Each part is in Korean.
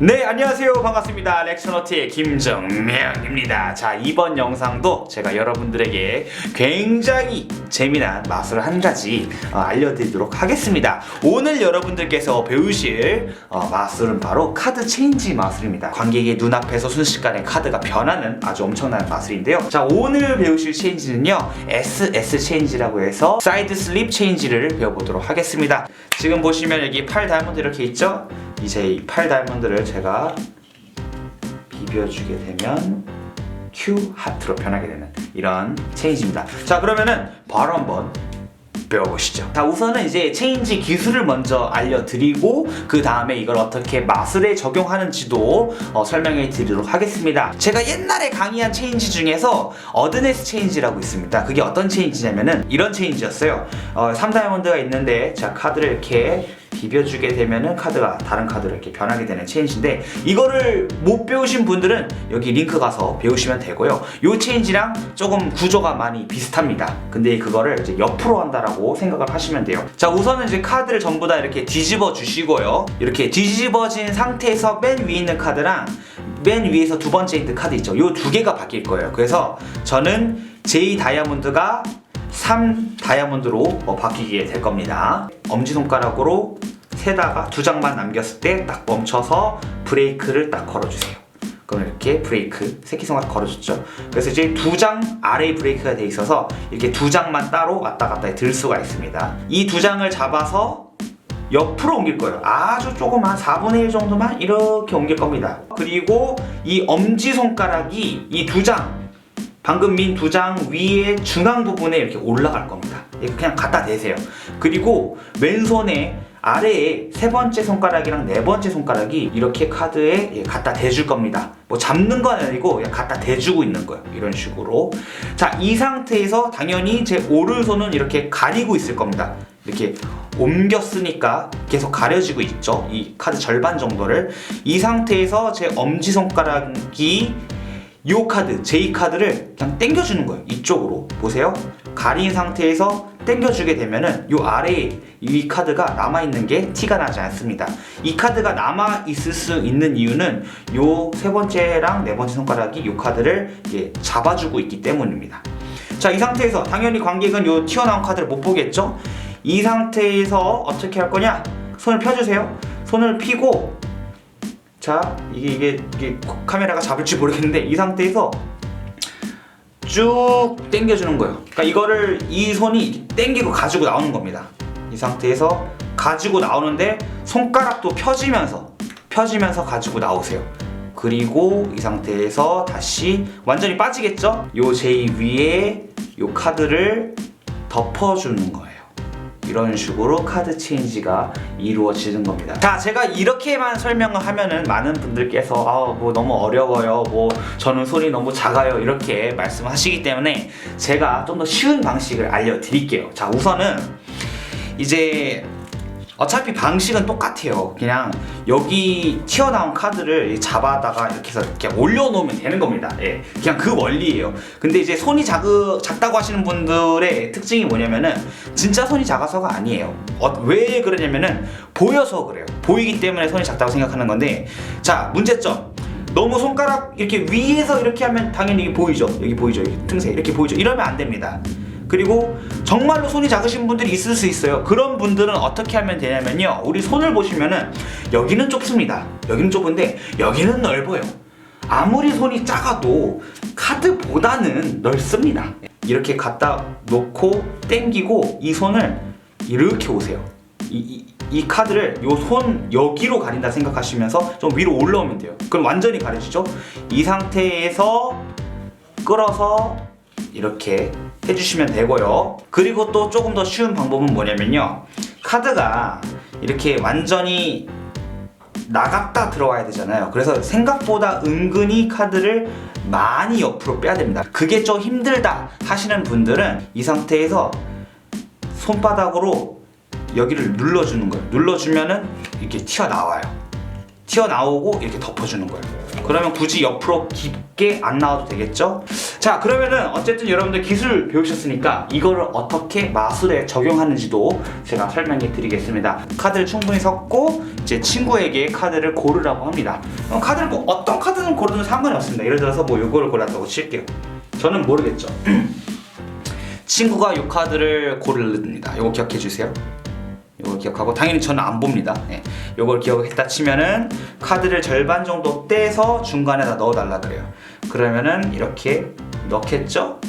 네 안녕하세요. 반갑습니다. 렉셔너트의 김정명입니다. 자 이번 영상도 제가 여러분들에게 굉장히 재미난 마술 한 가지 어, 알려드리도록 하겠습니다. 오늘 여러분들께서 배우실 어, 마술은 바로 카드 체인지 마술입니다. 관객의 눈앞에서 순식간에 카드가 변하는 아주 엄청난 마술인데요. 자 오늘 배우실 체인지는요 SS 체인지라고 해서 사이드 슬립 체인지를 배워보도록 하겠습니다. 지금 보시면 여기 8 다이아몬드 이렇게 있죠? 이제 이8 다이아몬드를 제가 비벼주게 되면 Q 하트로 변하게 되는 이런 체인지입니다. 자 그러면은 바로 한번 배워보시죠. 자 우선은 이제 체인지 기술을 먼저 알려드리고 그 다음에 이걸 어떻게 마술에 적용하는지도 어, 설명해 드리도록 하겠습니다. 제가 옛날에 강의한 체인지 중에서 어드네스 체인지라고 있습니다. 그게 어떤 체인지냐면은 이런 체인지였어요. 어, 3다이아몬드가 있는데 자 카드를 이렇게 비벼주게 되면은 카드가 다른 카드로 이렇게 변하게 되는 체인지인데 이거를 못 배우신 분들은 여기 링크 가서 배우시면 되고요. 이 체인지랑 조금 구조가 많이 비슷합니다. 근데 그거를 이제 옆으로 한다라고 생각을 하시면 돼요. 자 우선은 이제 카드를 전부 다 이렇게 뒤집어 주시고요. 이렇게 뒤집어진 상태에서 맨 위에 있는 카드랑 맨 위에서 두 번째 있는 카드 있죠. 이 두 개가 바뀔 거예요. 그래서 저는 J 다이아몬드가 3 다이아몬드로 어, 바뀌게 될 겁니다. 엄지손가락으로 세다가 두 장만 남겼을 때 딱 멈춰서 브레이크를 딱 걸어주세요. 그럼 이렇게 브레이크 새끼손가락 걸어줬죠. 그래서 이제 두 장 아래 브레이크가 돼 있어서 이렇게 두 장만 따로 왔다 갔다 들 수가 있습니다. 이 두 장을 잡아서 옆으로 옮길 거예요. 아주 조그만 4분의 1 정도만 이렇게 옮길 겁니다. 그리고 이 엄지손가락이 이 두 장, 방금 민 두 장 위에 중앙 부분에 이렇게 올라갈 겁니다. 그냥 갖다 대세요. 그리고 왼손에 아래에 세 번째 손가락이랑 네 번째 손가락이 이렇게 카드에 예, 갖다 대줄 겁니다. 뭐 잡는 건 아니고 갖다 대주고 있는 거예요. 이런 식으로. 자, 이 상태에서 당연히 제 오른손은 이렇게 가리고 있을 겁니다. 이렇게 옮겼으니까 계속 가려지고 있죠. 이 카드 절반 정도를. 이 상태에서 제 엄지손가락이 이 카드, J 카드를 그냥 당겨주는 거예요. 이쪽으로. 보세요. 가린 상태에서 당겨주게 되면은 이 아래에 이 카드가 남아있는 게 티가 나지 않습니다. 이 카드가 남아있을 수 있는 이유는 요세 번째랑 네 번째 손가락이 이 카드를 잡아주고 있기 때문입니다. 자, 이 상태에서 당연히 관객은 요 튀어나온 카드를 못 보겠죠? 이 상태에서 어떻게 할 거냐? 손을 펴주세요. 손을 펴고 자 이게 이게 이게 카메라가 잡을지 모르겠는데 이 상태에서 쭉 당겨주는 거예요. 그러니까 이거를 이 손이 당기고 가지고 나오는 겁니다. 이 상태에서 가지고 나오는데 손가락도 펴지면서 펴지면서 가지고 나오세요. 그리고 이 상태에서 다시 완전히 빠지겠죠? 요 제이 위에 요 카드를 덮어주는 거예요. 이런 식으로 카드 체인지가 이루어지는 겁니다. 자, 제가 이렇게만 설명을 하면은 많은 분들께서 아, 뭐 너무 어려워요. 뭐 저는 손이 너무 작아요. 이렇게 말씀하시기 때문에 제가 좀 더 쉬운 방식을 알려 드릴게요. 자, 우선은 이제 어차피 방식은 똑같아요. 그냥 여기 튀어나온 카드를 잡아다가 이렇게 해서 이렇게 올려놓으면 되는 겁니다. 예, 그냥 그 원리예요. 근데 이제 손이 작, 작다고 하시는 분들의 특징이 뭐냐면은 진짜 손이 작아서가 아니에요. 어, 왜 그러냐면은 보여서 그래요. 보이기 때문에 손이 작다고 생각하는 건데 자 문제점. 너무 손가락 이렇게 위에서 이렇게 하면 당연히 보이죠. 여기 보이죠. 여기 틈새 이렇게 보이죠. 이러면 안 됩니다. 그리고 정말로 손이 작으신 분들이 있을 수 있어요. 그런 분들은 어떻게 하면 되냐면요. 우리 손을 보시면은 여기는 좁습니다. 여기는 좁은데 여기는 넓어요. 아무리 손이 작아도 카드보다는 넓습니다. 이렇게 갖다 놓고 당기고 이 손을 이렇게 오세요. 이, 이, 이 카드를 요 손 여기로 가린다 생각하시면서 좀 위로 올라오면 돼요. 그럼 완전히 가려지죠? 이 상태에서 끌어서 이렇게 해주시면 되고요. 그리고 또 조금 더 쉬운 방법은 뭐냐면요. 카드가 이렇게 완전히 나갔다 들어와야 되잖아요. 그래서 생각보다 은근히 카드를 많이 옆으로 빼야 됩니다. 그게 좀 힘들다 하시는 분들은 이 상태에서 손바닥으로 여기를 눌러주는 거예요. 눌러주면은 이렇게 튀어나와요. 튀어나오고 이렇게 덮어주는 거예요. 그러면 굳이 옆으로 깊게 안 나와도 되겠죠? 자, 그러면은 어쨌든 여러분들 기술 배우셨으니까 이거를 어떻게 마술에 적용하는지도 제가 설명해 드리겠습니다. 카드를 충분히 섞고 이제 친구에게 카드를 고르라고 합니다. 어, 카드를 꼭 어떤 카드는 고르든 상관이 없습니다. 예를 들어서 뭐 이거를 골랐다고 칠게요. 저는 모르겠죠. 친구가 이 카드를 고릅니다. 이거 기억해 주세요. 이걸 기억하고 당연히 저는 안 봅니다. 네. 이걸 기억했다 치면은 카드를 절반 정도 떼서 중간에다 넣어달라 그래요. 그러면은 이렇게 넣겠죠?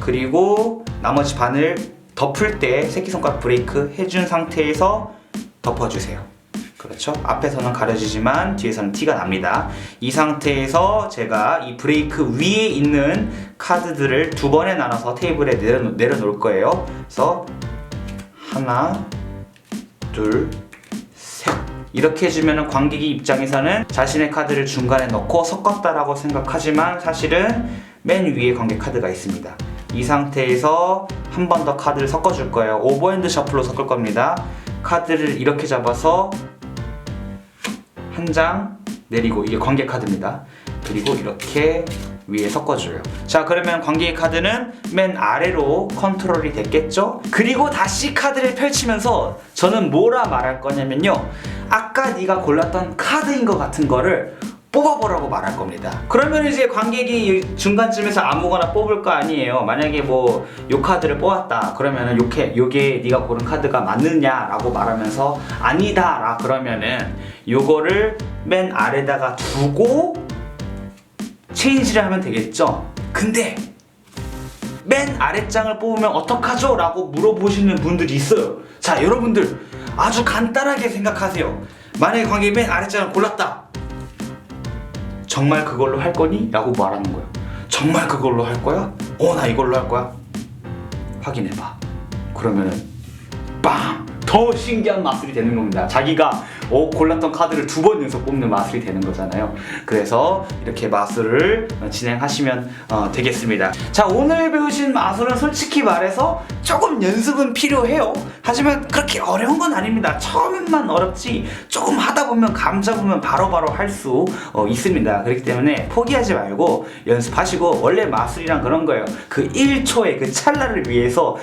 그리고 나머지 반을 덮을 때 새끼손가락 브레이크 해준 상태에서 덮어주세요. 그렇죠? 앞에서는 가려지지만 뒤에서는 티가 납니다. 이 상태에서 제가 이 브레이크 위에 있는 카드들을 두 번에 나눠서 테이블에 내려, 내려놓을 거예요. 그래서 하나, 둘, 셋. 이렇게 해주면 관객이 입장에서는 자신의 카드를 중간에 넣고 섞었다라고 생각하지만 사실은 맨 위에 관객 카드가 있습니다. 이 상태에서 한 번 더 카드를 섞어줄 거예요. 오버핸드 셔플로 섞을 겁니다. 카드를 이렇게 잡아서 한 장 내리고 이게 관객 카드입니다. 그리고 이렇게 위에 섞어줘요. 자 그러면 관객의 카드는 맨 아래로 컨트롤이 됐겠죠? 그리고 다시 카드를 펼치면서 저는 뭐라 말할 거냐면요. 아까 네가 골랐던 카드인 것 같은 거를 뽑아보라고 말할 겁니다. 그러면 이제 관객이 이 중간쯤에서 아무거나 뽑을 거 아니에요. 만약에 뭐 요 카드를 뽑았다. 그러면은 요게 요게 네가 고른 카드가 맞느냐라고 말하면서 아니다라 그러면은 요거를 맨 아래다가 두고 체인지를 하면 되겠죠. 근데 맨 아랫장을 뽑으면 어떡하죠? 라고 물어보시는 분들이 있어요. 자, 여러분들 아주 간단하게 생각하세요. 만약에 관객이 맨 아랫장을 골랐다. 정말 그걸로 할 거니? 라고 말하는 거예요. 정말 그걸로 할 거야? 어, 나 이걸로 할 거야. 확인해봐. 그러면은 빵! 더 신기한 마술이 되는 겁니다. 자기가 어, 골랐던 카드를 두 번 연속 뽑는 마술이 되는 거잖아요. 그래서 이렇게 마술을 어, 진행하시면 어, 되겠습니다. 자, 오늘 배우신 마술은 솔직히 말해서 조금 연습은 필요해요. 하지만 그렇게 어려운 건 아닙니다. 처음만 어렵지 조금 하다 보면 감 잡으면 바로바로 할 수 있습니다. 그렇기 때문에 포기하지 말고 연습하시고 원래 마술이란 그런 거예요. 그 1초의 그 찰나를 위해서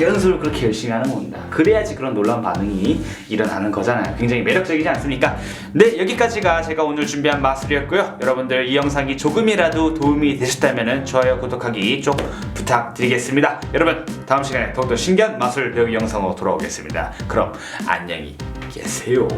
연습을 그렇게 열심히 하는 겁니다. 그래야지 그런 놀라운 반응이 일어나는 거잖아요. 굉장히 매력적이지 않습니까? 네, 여기까지가 제가 오늘 준비한 마술이었고요. 여러분들 이 영상이 조금이라도 도움이 되셨다면 좋아요, 구독하기 쪽 부탁드리겠습니다. 여러분, 다음 시간에 더욱더 신기한 마술 배우기 영상으로 돌아오겠습니다. 그럼 안녕히 계세요.